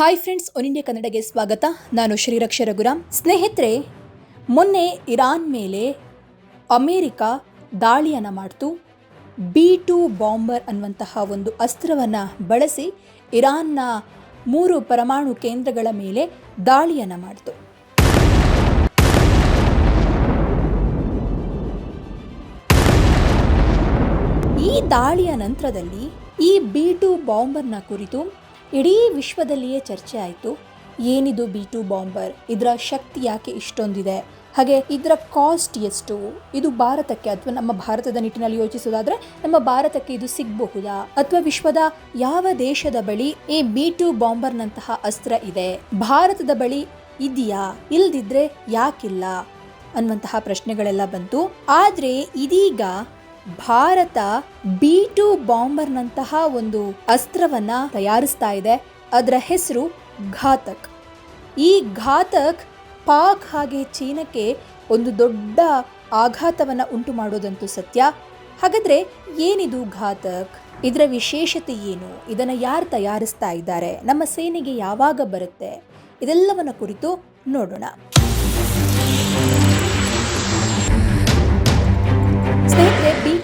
Hi friends one India ಕನ್ನಡಗೆ ಸ್ವಾಗತ. ನಾನು ಶ್ರೀರಕ್ಷ ರಘುರಾಮ್. ಸ್ನೇಹಿತರೆ, ಮೊನ್ನೆ ಇರಾನ್ ಮೇಲೆ ಅಮೇರಿಕ ದಾಳಿಯನ್ನು ಮಾಡ್ತು. ಬಿ ಟು ಬಾಂಬರ್ ಅನ್ನುವಂತಹ ಒಂದು ಅಸ್ತ್ರವನ್ನು ಬಳಸಿ ಇರಾನ್ನ ಮೂರು ಪರಮಾಣು ಕೇಂದ್ರಗಳ ಮೇಲೆ ದಾಳಿಯನ್ನು ಮಾಡಿತು. ಈ ದಾಳಿಯ ನಂತರದಲ್ಲಿ ಈ ಬಿ ಟು ಬಾಂಬರ್ನ ಕುರಿತು ಇಡೀ ವಿಶ್ವದಲ್ಲಿಯೇ ಚರ್ಚೆ ಆಯಿತು. ಏನಿದು ಬಿ ಟು ಬಾಂಬರ್? ಇದರ ಶಕ್ತಿ ಯಾಕೆ ಇಷ್ಟೊಂದಿದೆ? ಹಾಗೆ ಇದರ ಕಾಸ್ಟ್ ಎಷ್ಟು? ಇದು ಭಾರತಕ್ಕೆ ಅಥವಾ ನಮ್ಮ ಭಾರತದ ನಿಟ್ಟಿನಲ್ಲಿ ಯೋಚಿಸೋದಾದ್ರೆ ನಮ್ಮ ಭಾರತಕ್ಕೆ ಇದು ಸಿಗಬಹುದಾ? ಅಥವಾ ವಿಶ್ವದ ಯಾವ ದೇಶದ ಬಳಿ ಈ ಬಿ ಟು ಬಾಂಬರ್ನಂತಹ ಅಸ್ತ್ರ ಇದೆ? ಭಾರತದ ಬಳಿ ಇದೆಯಾ? ಇಲ್ದಿದ್ರೆ ಯಾಕಿಲ್ಲ? ಅನ್ನುವಂತಹ ಪ್ರಶ್ನೆಗಳೆಲ್ಲ ಬಂತು. ಆದರೆ ಇದೀಗ ಭಾರತ ಬಿ ಟು ಬಾಂಬರ್ನಂತಹ ಒಂದು ಅಸ್ತ್ರವನ್ನು ತಯಾರಿಸ್ತಾ ಇದೆ. ಅದರ ಹೆಸರು ಘಾತಕ್. ಈ ಘಾತಕ್ ಪಾಕ್ ಹಾಗೆ ಚೀನಕ್ಕೆ ಒಂದು ದೊಡ್ಡ ಆಘಾತವನ್ನು ಉಂಟು ಮಾಡೋದಂತೂ ಸತ್ಯ. ಹಾಗಾದರೆ ಏನಿದು ಘಾತಕ್? ಇದರ ವಿಶೇಷತೆ ಏನು? ಇದನ್ನು ಯಾರು ತಯಾರಿಸ್ತಾ ಇದ್ದಾರೆ? ನಮ್ಮ ಸೇನೆಗೆ ಯಾವಾಗ ಬರುತ್ತೆ? ಇದೆಲ್ಲವನ್ನ ಕುರಿತು ನೋಡೋಣ.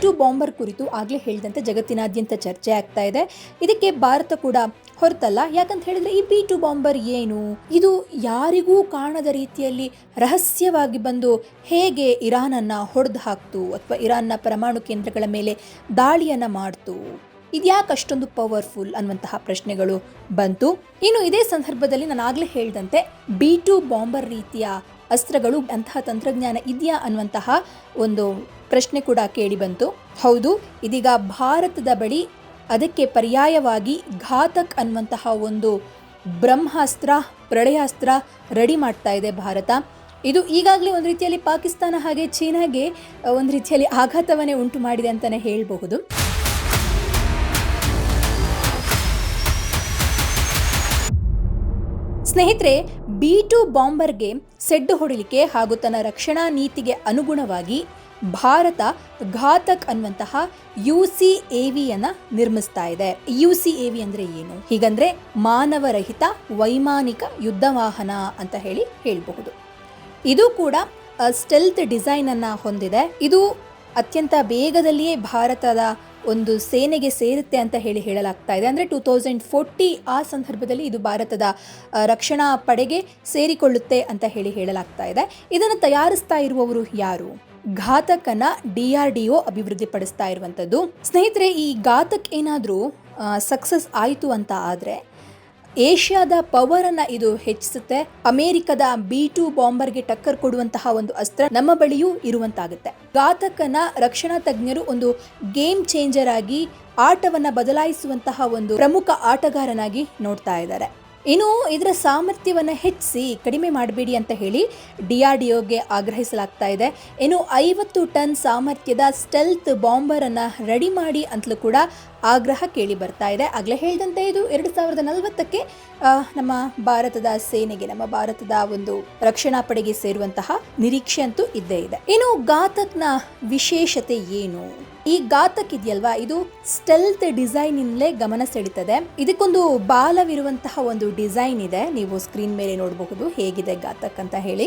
ಟು ಬಾಂಬರ್ ಕುರಿತು ಆಗಲೇ ಹೇಳಿದಂತೆ ಜಗತ್ತಿನಾದ್ಯಂತ ಚರ್ಚೆ ಆಗ್ತಾ ಇದೆ. ಇದಕ್ಕೆ ಭಾರತ ಕೂಡ ಹೊರತಲ್ಲ. ಯಾಕಂತ ಹೇಳಿದ್ರೆ ಈ ಬಿ ಟು ಬಾಂಬರ್ ಏನು? ಇದು ಯಾರಿಗೂ ಕಾಣದ ರೀತಿಯಲ್ಲಿ ರಹಸ್ಯವಾಗಿ ಬಂದು ಹೇಗೆ ಇರಾನನ್ನ ಹೊಡೆದು ಹಾಕ್ತು ಅಥವಾ ಇರಾನ್ನ ಪರಮಾಣು ಕೇಂದ್ರಗಳ ಮೇಲೆ ದಾಳಿಯನ್ನ ಮಾಡ್ತು? ಇದ್ಯಾಕೆ ಅಷ್ಟೊಂದು ಪವರ್ಫುಲ್ ಅನ್ನುವಂತಹ ಪ್ರಶ್ನೆಗಳು ಬಂತು. ಇನ್ನು ಇದೇ ಸಂದರ್ಭದಲ್ಲಿ ನಾನು ಆಗಲೇ ಹೇಳಿದಂತೆ ಬಿ ಟು ಬಾಂಬರ್ ರೀತಿಯ ಅಸ್ತ್ರಗಳು ಅಂತಹ ತಂತ್ರಜ್ಞಾನ ಇದೆಯಾ ಅನ್ನುವಂತಹ ಒಂದು ಪ್ರಶ್ನೆ ಕೂಡ ಕೇಳಿ ಬಂತು. ಹೌದು, ಇದೀಗ ಭಾರತದ ಬಳಿ ಅದಕ್ಕೆ ಪರ್ಯಾಯವಾಗಿ ಘಾತಕ್ ಅನ್ನುವಂತಹ ಒಂದು ಬ್ರಹ್ಮಾಸ್ತ್ರ, ಪ್ರಳಯಾಸ್ತ್ರ ರೆಡಿ ಮಾಡ್ತಾ ಇದೆ ಭಾರತ. ಇದು ಈಗಾಗಲೇ ಒಂದು ರೀತಿಯಲ್ಲಿ ಪಾಕಿಸ್ತಾನ ಹಾಗೆ ಚೀನಾಗೆ ಒಂದು ರೀತಿಯಲ್ಲಿ ಆಘಾತವನ್ನೇ ಉಂಟು ಮಾಡಿದೆ ಅಂತಲೇ ಹೇಳಬಹುದು. ಸ್ನೇಹಿತರೆ, ಬಿ ಟು ಬಾಂಬರ್ಗೆ ಸೆಡ್ಡು ಹೊಡಿಲಿಕ್ಕೆ ಹಾಗೂ ತನ್ನ ರಕ್ಷಣಾ ನೀತಿಗೆ ಅನುಗುಣವಾಗಿ ಭಾರತ ಘಾತಕ್ ಅನ್ನುವಂತಹ ಯು ಸಿ ಎ ವಿಯನ್ನ ನಿರ್ಮಿಸ್ತಾ ಇದೆ. ಯು ಸಿ ಎ ವಿ ಅಂದ್ರೆ ಏನು? ಹೀಗಂದ್ರೆ ಮಾನವರಹಿತ ವೈಮಾನಿಕ ಯುದ್ಧ ವಾಹನ ಅಂತ ಹೇಳಿ ಹೇಳಬಹುದು. ಇದು ಕೂಡ ಸ್ಟೆಲ್ತ್ ಡಿಸೈನ್ ಅನ್ನ ಹೊಂದಿದೆ. ಇದು ಅತ್ಯಂತ ಬೇಗದಲ್ಲಿಯೇ ಭಾರತದ ಒಂದು ಸೇನೆಗೆ ಸೇರುತ್ತೆ ಅಂತ ಹೇಳಿ ಹೇಳಲಾಗ್ತಾ ಇದೆ. ಅಂದರೆ ಟೂ ತೌಸಂಡ್ ಫೋರ್ಟಿ ಆ ಸಂದರ್ಭದಲ್ಲಿ ಇದು ಭಾರತದ ರಕ್ಷಣಾ ಪಡೆಗೆ ಸೇರಿಕೊಳ್ಳುತ್ತೆ ಅಂತ ಹೇಳಿ ಹೇಳಲಾಗ್ತಾ ಇದೆ. ಇದನ್ನು ತಯಾರಿಸ್ತಾ ಇರುವವರು ಯಾರು? ಘಾತಕನ ಡಿ ಆರ್ ಡಿ ಒ ಅಭಿವೃದ್ಧಿಪಡಿಸ್ತಾ ಇರುವಂಥದ್ದು. ಸ್ನೇಹಿತರೆ, ಈ ಘಾತಕ್ ಏನಾದರೂ ಸಕ್ಸಸ್ ಆಯಿತು ಅಂತ ಆದರೆ, ಏಷ್ಯಾದ ಪವರ್ ಅನ್ನ ಇದು ಹೆಚ್ಚಿಸುತ್ತೆ. ಅಮೆರಿಕದ ಬಿ ಟು ಬಾಂಬರ್ಗೆ ಟಕ್ಕರ್ ಕೊಡುವಂತಹ ಒಂದು ಅಸ್ತ್ರ ನಮ್ಮ ಬಳಿಯೂ ಇರುವಂತಾಗುತ್ತೆ. ಘಾತಕನ ರಕ್ಷಣಾ ತಜ್ಞರು ಒಂದು ಗೇಮ್ ಚೇಂಜರ್ ಆಗಿ ಆಟವನ್ನ ಬದಲಾಯಿಸುವಂತಹ ಒಂದು ಪ್ರಮುಖ ಆಟಗಾರನಾಗಿ ನೋಡ್ತಾ ಇದ್ದಾರೆ. ಇನ್ನು ಇದರ ಸಾಮರ್ಥ್ಯವನ್ನು ಹೆಚ್ಚಿಸಿ ಕಡಿಮೆ ಮಾಡಬೇಡಿ ಅಂತ ಹೇಳಿ ಡಿ ಆರ್ ಡಿ ಆಗ್ರಹಿಸಲಾಗ್ತಾ ಇದೆ. ಇನ್ನು ಐವತ್ತು ಟನ್ ಸಾಮರ್ಥ್ಯದ ಸ್ಟೆಲ್ತ್ ಬಾಂಬರ್ ಅನ್ನ ರೆಡಿ ಮಾಡಿ ಅಂತಲೂ ಕೂಡ ಆಗ್ರಹ ಕೇಳಿ ಬರ್ತಾ ಇದೆ. ಆಗಲೇ ಹೇಳಿದಂತೆ ಇದು ಎರಡು ಸಾವಿರದ ನಲವತ್ತಕ್ಕೆ ನಮ್ಮ ಭಾರತದ ಸೇನೆಗೆ, ನಮ್ಮ ಭಾರತದ ಒಂದು ರಕ್ಷಣಾ ಪಡೆಗೆ ಸೇರುವಂತಹ ನಿರೀಕ್ಷೆ ಅಂತೂ ಇದ್ದೇ ಇದೆ. ಇನ್ನು ಘಾತಕ್ನ ವಿಶೇಷತೆ ಏನು? ಈ ಘಾತಕ್ ಇದೆಯಲ್ವಾ ಇದು ಸ್ಟೆಲ್ತ್ ಡಿಸೈನ್ ಇಂದಲೇ ಗಮನ ಸೆಳೀತದೆ. ಇದಕ್ಕೊಂದು ಬಾಲವಿರುವಂತಹ ಒಂದು ಡಿಸೈನ್ ಇದೆ. ನೀವು ಸ್ಕ್ರೀನ್ ಮೇಲೆ ನೋಡಬಹುದು. ಹೇಗಿದೆ ಘಾತಕ್ ಅಂತ ಹೇಳಿ.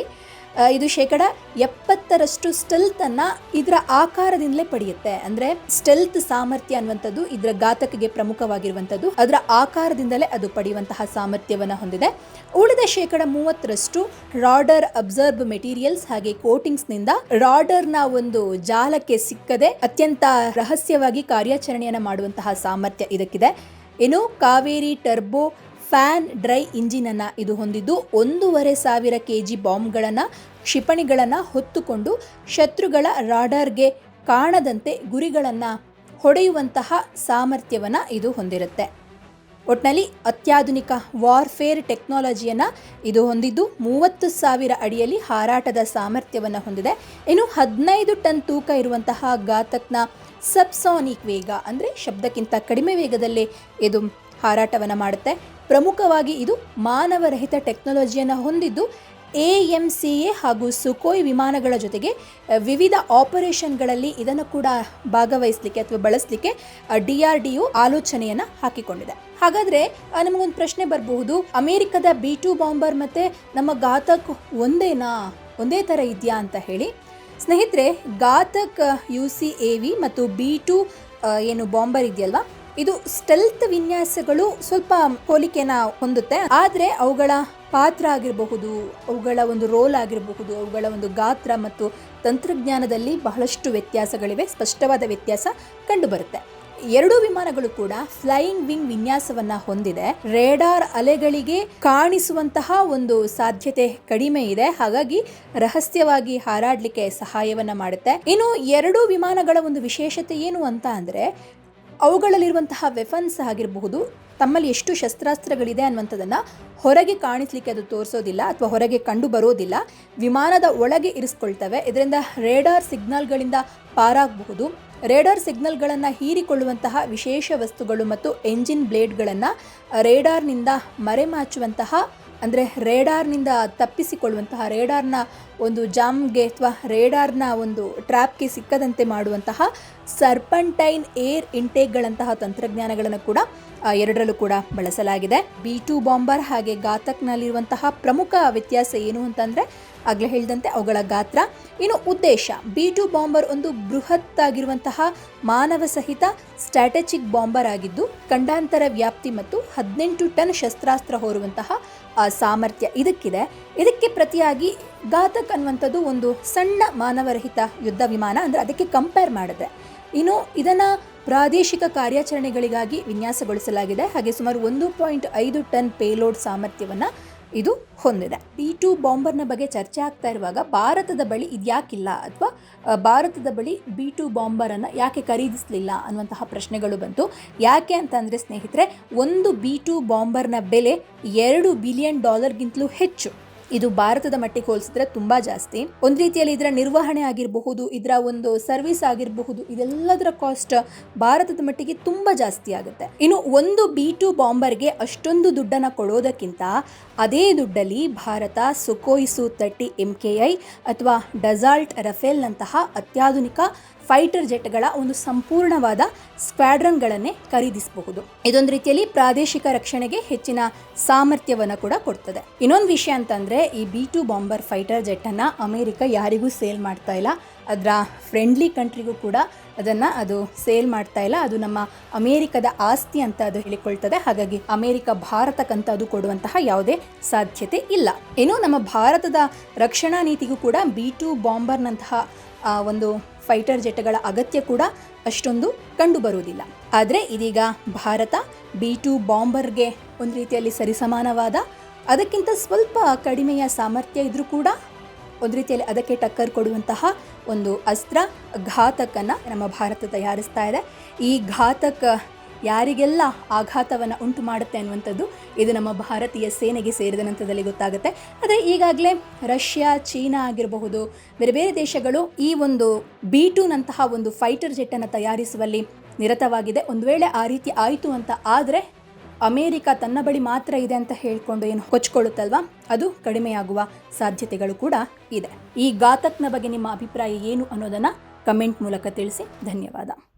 ಇದು ಶೇಕಡ ಎಪ್ಪತ್ತರಷ್ಟು ಸ್ಟೆಲ್ತ್ ಅನ್ನ ಇದರ ಆಕಾರದಿಂದಲೇ ಪಡೆಯುತ್ತೆ. ಅಂದ್ರೆ ಸ್ಟೆಲ್ತ್ ಸಾಮರ್ಥ್ಯ ಅನ್ನುವಂಥದ್ದು ಇದರ ಘಾತಕಿಗೆ ಪ್ರಮುಖವಾಗಿರುವಂಥದ್ದು. ಅದರ ಆಕಾರದಿಂದಲೇ ಅದು ಪಡೆಯುವಂತಹ ಸಾಮರ್ಥ್ಯವನ್ನು ಹೊಂದಿದೆ. ಉಳಿದ ಶೇಕಡ ಮೂವತ್ತರಷ್ಟು ರಾಡರ್ ಅಬ್ಸರ್ವ್ ಮೆಟೀರಿಯಲ್ಸ್ ಹಾಗೆ ಕೋಟಿಂಗ್ಸ್ನಿಂದ ರಾಡರ್ನ ಒಂದು ಜಾಲಕ್ಕೆ ಸಿಕ್ಕದೆ ಅತ್ಯಂತ ರಹಸ್ಯವಾಗಿ ಕಾರ್ಯಾಚರಣೆಯನ್ನು ಮಾಡುವಂತಹ ಸಾಮರ್ಥ್ಯ ಇದಕ್ಕಿದೆ. ಇನ್ನು ಕಾವೇರಿ ಟರ್ಬೋ ಫ್ಯಾನ್ ಡ್ರೈ ಇಂಜಿನನ್ನು ಇದು ಹೊಂದಿದ್ದು ಒಂದೂವರೆ ಸಾವಿರ ಕೆ ಜಿ ಬಾಂಬ್ಗಳನ್ನು, ಕ್ಷಿಪಣಿಗಳನ್ನು ಹೊತ್ತುಕೊಂಡು ಶತ್ರುಗಳ ರಾಡಾರ್ಗೆ ಕಾಣದಂತೆ ಗುರಿಗಳನ್ನು ಹೊಡೆಯುವಂತಹ ಸಾಮರ್ಥ್ಯವನ್ನು ಇದು ಹೊಂದಿರುತ್ತೆ. ಒಟ್ನಲ್ಲಿ ಅತ್ಯಾಧುನಿಕ ವಾರ್ಫೇರ್ ಟೆಕ್ನಾಲಜಿಯನ್ನು ಇದು ಹೊಂದಿದ್ದು ಮೂವತ್ತು ಸಾವಿರ ಅಡಿಯಲ್ಲಿ ಹಾರಾಟದ ಸಾಮರ್ಥ್ಯವನ್ನು ಹೊಂದಿದೆ. ಇನ್ನು ಹದಿನೈದು ಟನ್ ತೂಕ ಇರುವಂತಹ ಘಾತಕ್ನ ಸಬ್ಸಾನಿಕ್ ವೇಗ ಅಂದರೆ ಶಬ್ದಕ್ಕಿಂತ ಕಡಿಮೆ ವೇಗದಲ್ಲಿ ಇದು ಹಾರಾಟವನ್ನು ಮಾಡುತ್ತೆ. ಪ್ರಮುಖವಾಗಿ ಇದು ಮಾನವರಹಿತ ಟೆಕ್ನಾಲಜಿಯನ್ನು ಹೊಂದಿದ್ದು ಎ ಎಂ ಸಿ ಎ ಹಾಗೂ ಸುಕೋಯ್ ವಿಮಾನಗಳ ಜೊತೆಗೆ ವಿವಿಧ ಆಪರೇಷನ್ಗಳಲ್ಲಿ ಇದನ್ನು ಕೂಡ ಭಾಗವಹಿಸಲಿಕ್ಕೆ ಅಥವಾ ಬಳಸಲಿಕ್ಕೆ ಡಿ ಆರ್ ಡಿ ಯು ಆಲೋಚನೆಯನ್ನು ಹಾಕಿಕೊಂಡಿದೆ. ಹಾಗಾದರೆ ನಮಗೊಂದು ಪ್ರಶ್ನೆ ಬರಬಹುದು. ಅಮೆರಿಕದ ಬಿ ಟು ಬಾಂಬರ್ ಮತ್ತು ನಮ್ಮ ಘಾತಕ್ ಒಂದೇನಾ? ಒಂದೇ ಥರ ಇದೆಯಾ ಅಂತ ಹೇಳಿ. ಸ್ನೇಹಿತರೆ, Ghatak U C A V ಮತ್ತು ಬಿ ಟು ಏನು ಬಾಂಬರ್ ಇದೆಯಲ್ವಾ? ಇದು ಸ್ಟೆಲ್ತ್ ವಿನ್ಯಾಸಗಳು ಸ್ವಲ್ಪ ಹೋಲಿಕೆನ ಹೊಂದುತ್ತೆ. ಆದರೆ ಅವುಗಳ ಪಾತ್ರ ಆಗಿರಬಹುದು, ಅವುಗಳ ಒಂದು ರೋಲ್ ಆಗಿರಬಹುದು, ಅವುಗಳ ಒಂದು ಗಾತ್ರ ಮತ್ತು ತಂತ್ರಜ್ಞಾನದಲ್ಲಿ ಬಹಳಷ್ಟು ವ್ಯತ್ಯಾಸಗಳಿವೆ, ಸ್ಪಷ್ಟವಾದ ವ್ಯತ್ಯಾಸ ಕಂಡುಬರುತ್ತೆ. ಎರಡೂ ವಿಮಾನಗಳು ಕೂಡ ಫ್ಲೈಯಿಂಗ್ ವಿಂಗ್ ವಿನ್ಯಾಸವನ್ನ ಹೊಂದಿದೆ. ರೇಡಾರ್ ಅಲೆಗಳಿಗೆ ಕಾಣಿಸುವಂತಹ ಒಂದು ಸಾಧ್ಯತೆ ಕಡಿಮೆ ಇದೆ. ಹಾಗಾಗಿ ರಹಸ್ಯವಾಗಿ ಹಾರಾಡ್ಲಿಕ್ಕೆ ಸಹಾಯವನ್ನ ಮಾಡುತ್ತೆ. ಇನ್ನು ಎರಡೂ ವಿಮಾನಗಳ ಒಂದು ವಿಶೇಷತೆ ಏನು ಅಂತ ಅಂದ್ರೆ ಅವುಗಳಲ್ಲಿರುವಂತಹ ವೆಫನ್ಸ್ ಆಗಿರಬಹುದು, ತಮ್ಮಲ್ಲಿ ಎಷ್ಟು ಶಸ್ತ್ರಾಸ್ತ್ರಗಳಿದೆ ಅನ್ನುವಂಥದ್ದನ್ನು ಹೊರಗೆ ಕಾಣಿಸ್ಲಿಕ್ಕೆ ಅದು ತೋರಿಸೋದಿಲ್ಲ ಅಥವಾ ಹೊರಗೆ ಕಂಡು ಬರೋದಿಲ್ಲ. ವಿಮಾನದ ಒಳಗೆ ಇರಿಸ್ಕೊಳ್ತವೆ. ಇದರಿಂದ ರೇಡಾರ್ ಸಿಗ್ನಲ್ಗಳಿಂದ ಪಾರಾಗಬಹುದು. ರೇಡಾರ್ ಸಿಗ್ನಲ್ಗಳನ್ನು ಹೀರಿಕೊಳ್ಳುವಂತಹ ವಿಶೇಷ ವಸ್ತುಗಳು ಮತ್ತು ಎಂಜಿನ್ ಬ್ಲೇಡ್ಗಳನ್ನು ರೇಡಾರ್ನಿಂದ ಮರೆಮಾಚುವಂತಹ ಅಂದರೆ ರೇಡಾರ್ನಿಂದ ತಪ್ಪಿಸಿಕೊಳ್ಳುವಂತಹ, ರೇಡಾರ್ನ ಒಂದು ಜಾಮ್ಗೆ ಅಥವಾ ರೇಡಾರ್ನ ಒಂದು ಟ್ರ್ಯಾಪ್ಗೆ ಸಿಕ್ಕದಂತೆ ಮಾಡುವಂತಹ ಸರ್ಪಂಟೈನ್ ಏರ್ ಇಂಟೇಕ್ಗಳಂತಹ ತಂತ್ರಜ್ಞಾನಗಳನ್ನು ಕೂಡ ಎರಡರಲ್ಲೂ ಕೂಡ ಬಳಸಲಾಗಿದೆ. ಬಿ ಟು ಬಾಂಬರ್ ಹಾಗೆ ಗಾತಕ್ನಲ್ಲಿರುವಂತಹ ಪ್ರಮುಖ ವ್ಯತ್ಯಾಸ ಏನು ಅಂತಂದರೆ, ಆಗಲೇ ಹೇಳಿದಂತೆ ಅವುಗಳ ಗಾತ್ರ. ಇನ್ನು ಉದ್ದೇಶ, ಬಿ ಟು ಬಾಂಬರ್ ಒಂದು ಬೃಹತ್ತಾಗಿರುವಂತಹ ಮಾನವ ಸಹಿತ ಸ್ಟ್ರಾಟಜಿಕ್ ಬಾಂಬರ್ ಆಗಿದ್ದು, ಖಂಡಾಂತರ ವ್ಯಾಪ್ತಿ ಮತ್ತು ಹದಿನೆಂಟು ಟನ್ ಶಸ್ತ್ರಾಸ್ತ್ರ ಹೊರುವಂತಹ ಸಾಮರ್ಥ್ಯ ಇದಕ್ಕಿದೆ. ಇದಕ್ಕೆ ಪ್ರತಿಯಾಗಿ ಘಾತಕ್ ಅನ್ನುವಂಥದ್ದು ಒಂದು ಸಣ್ಣ ಮಾನವರಹಿತ ಯುದ್ಧ ವಿಮಾನ ಅಂದರೆ ಅದಕ್ಕೆ ಕಂಪೇರ್ ಮಾಡಿದೆ. ಇನ್ನು ಇದನ್ನು ಪ್ರಾದೇಶಿಕ ಕಾರ್ಯಾಚರಣೆಗಳಿಗಾಗಿ ವಿನ್ಯಾಸಗೊಳಿಸಲಾಗಿದೆ. ಹಾಗೆ ಸುಮಾರು ಒಂದು ಪಾಯಿಂಟ್ ಐದು ಟನ್ ಪೇಲೋಡ್ ಸಾಮರ್ಥ್ಯವನ್ನು ಇದು ಹೊಂದಿದೆ. ಬಿ ಟು ಬಾಂಬರ್ನ ಬಗ್ಗೆ ಚರ್ಚೆ ಆಗ್ತಾ ಇರುವಾಗ ಭಾರತದ ಬಳಿ ಇದ್ಯಾಕಿಲ್ಲ ಅಥವಾ ಭಾರತದ ಬಳಿ ಬಿ ಟು ಬಾಂಬರನ್ನು ಯಾಕೆ ಖರೀದಿಸಲಿಲ್ಲ ಅನ್ನುವಂತಹ ಪ್ರಶ್ನೆಗಳು ಬಂತು. ಯಾಕೆ ಅಂತಂದರೆ ಸ್ನೇಹಿತರೆ, ಒಂದು ಬಿ ಟು ಬಾಂಬರ್ನ ಬೆಲೆ ಎರಡು ಬಿಲಿಯನ್ ಡಾಲರ್ಗಿಂತಲೂ ಹೆಚ್ಚು. ಇದು ಭಾರತದ ಮಟ್ಟಿಗೆ ಹೋಲಿಸಿದ್ರೆ ತುಂಬಾ ಜಾಸ್ತಿ. ಒಂದ್ ರೀತಿಯಲ್ಲಿ ಇದರ ನಿರ್ವಹಣೆ ಆಗಿರಬಹುದು, ಇದರ ಒಂದು ಸರ್ವಿಸ್ ಆಗಿರಬಹುದು, ಇದೆಲ್ಲದರ ಕಾಸ್ಟ್ ಭಾರತದ ಮಟ್ಟಿಗೆ ತುಂಬಾ ಜಾಸ್ತಿ ಆಗುತ್ತೆ. ಇನ್ನು ಒಂದು ಬಿ ಟು ಬಾಂಬರ್ಗೆ ಅಷ್ಟೊಂದು ದುಡ್ಡನ್ನು ಕೊಡೋದಕ್ಕಿಂತ ಅದೇ ದುಡ್ಡಲ್ಲಿ ಭಾರತ ಸುಕೋಯಿಸು ತಟ್ಟಿ ತರ್ಟಿ ಎಂ ಕೆ ಐ ಅಥವಾ ಡಸಾಲ್ಟ್ ರಫೇಲ್ನಂತಹ ಅತ್ಯಾಧುನಿಕ ಫೈಟರ್ ಜೆಟ್ಗಳ ಒಂದು ಸಂಪೂರ್ಣವಾದ ಸ್ಕ್ವಾಡ್ರನ್ಗಳನ್ನೇ ಖರೀದಿಸಬಹುದು. ಇದೊಂದು ರೀತಿಯಲ್ಲಿ ಪ್ರಾದೇಶಿಕ ರಕ್ಷಣೆಗೆ ಹೆಚ್ಚಿನ ಸಾಮರ್ಥ್ಯವನ್ನು ಕೂಡ ಕೊಡ್ತದೆ. ಇನ್ನೊಂದು ವಿಷಯ ಅಂತಂದ್ರೆ, ಈ ಬಿ ಟು ಬಾಂಬರ್ ಫೈಟರ್ ಜೆಟ್ಟನ್ನು ಅಮೆರಿಕ ಯಾರಿಗೂ ಸೇಲ್ ಮಾಡ್ತಾ ಇಲ್ಲ. ಅದರ ಫ್ರೆಂಡ್ಲಿ ಕಂಟ್ರಿಗೂ ಕೂಡ ಅದನ್ನು ಅದು ಸೇಲ್ ಮಾಡ್ತಾ ಇಲ್ಲ. ಅದು ನಮ್ಮ ಅಮೇರಿಕದ ಆಸ್ತಿ ಅಂತ ಅದು ಹೇಳಿಕೊಳ್ತದೆ. ಹಾಗಾಗಿ ಅಮೇರಿಕ ಭಾರತಕ್ಕಂತ ಅದು ಕೊಡುವಂತಹ ಯಾವುದೇ ಸಾಧ್ಯತೆ ಇಲ್ಲ. ಇನ್ನು ನಮ್ಮ ಭಾರತದ ರಕ್ಷಣಾ ನೀತಿಗೂ ಕೂಡ ಬಿ ಟು ಬಾಂಬರ್ನಂತಹ ಒಂದು ಫೈಟರ್ ಜೆಟ್ಗಳ ಅಗತ್ಯ ಕೂಡ ಅಷ್ಟೊಂದು ಕಂಡುಬರುವುದಿಲ್ಲ. ಆದರೆ ಇದೀಗ ಭಾರತ ಬಿ ಟು ಬಾಂಬರ್ಗೆ ಒಂದು ರೀತಿಯಲ್ಲಿ ಸರಿಸಮಾನವಾದ, ಅದಕ್ಕಿಂತ ಸ್ವಲ್ಪ ಕಡಿಮೆಯ ಸಾಮರ್ಥ್ಯ ಇದ್ರೂ ಕೂಡ ಒಂದು ರೀತಿಯಲ್ಲಿ ಅದಕ್ಕೆ ಟಕ್ಕರ್ ಕೊಡುವಂತಹ ಒಂದು ಅಸ್ತ್ರ ಘಾತಕನ್ನು ನಮ್ಮ ಭಾರತ ತಯಾರಿಸ್ತಾ ಇದೆ. ಈ ಘಾತಕ ಯಾರಿಗೆಲ್ಲ ಆಘಾತವನ್ನು ಉಂಟು ಮಾಡುತ್ತೆ ಅನ್ನುವಂಥದ್ದು ಇದು ನಮ್ಮ ಭಾರತೀಯ ಸೇನೆಗೆ ಸೇರಿದ ನಂತರದಲ್ಲಿ ಗೊತ್ತಾಗುತ್ತೆ. ಆದರೆ ಈಗಾಗಲೇ ರಷ್ಯಾ, ಚೀನಾ ಆಗಿರಬಹುದು, ಬೇರೆ ಬೇರೆ ದೇಶಗಳು ಈ ಒಂದು ಬಿ ಟೂನಂತಹ ಒಂದು ಫೈಟರ್ ಜೆಟ್ಟನ್ನು ತಯಾರಿಸುವಲ್ಲಿ ನಿರತವಾಗಿದೆ. ಒಂದು ವೇಳೆ ಆ ರೀತಿ ಆಯಿತು ಅಂತ ಆದರೆ ಅಮೇರಿಕ ತನ್ನ ಬಳಿ ಮಾತ್ರ ಇದೆ ಅಂತ ಹೇಳಿಕೊಂಡು ಏನು ಕೊಚ್ಕೊಳ್ಳುತ್ತಲ್ವಾ? ಅದು ಕಡಿಮೆಯಾಗುವ ಸಾಧ್ಯತೆಗಳು ಕೂಡ ಇದೆ. ಈ ಘಾತಕ್ನ ಬಗ್ಗೆ ನಿಮ್ಮ ಅಭಿಪ್ರಾಯ ಏನು ಅನ್ನೋದನ್ನು ಕಮೆಂಟ್ ಮೂಲಕ ತಿಳಿಸಿ. ಧನ್ಯವಾದ.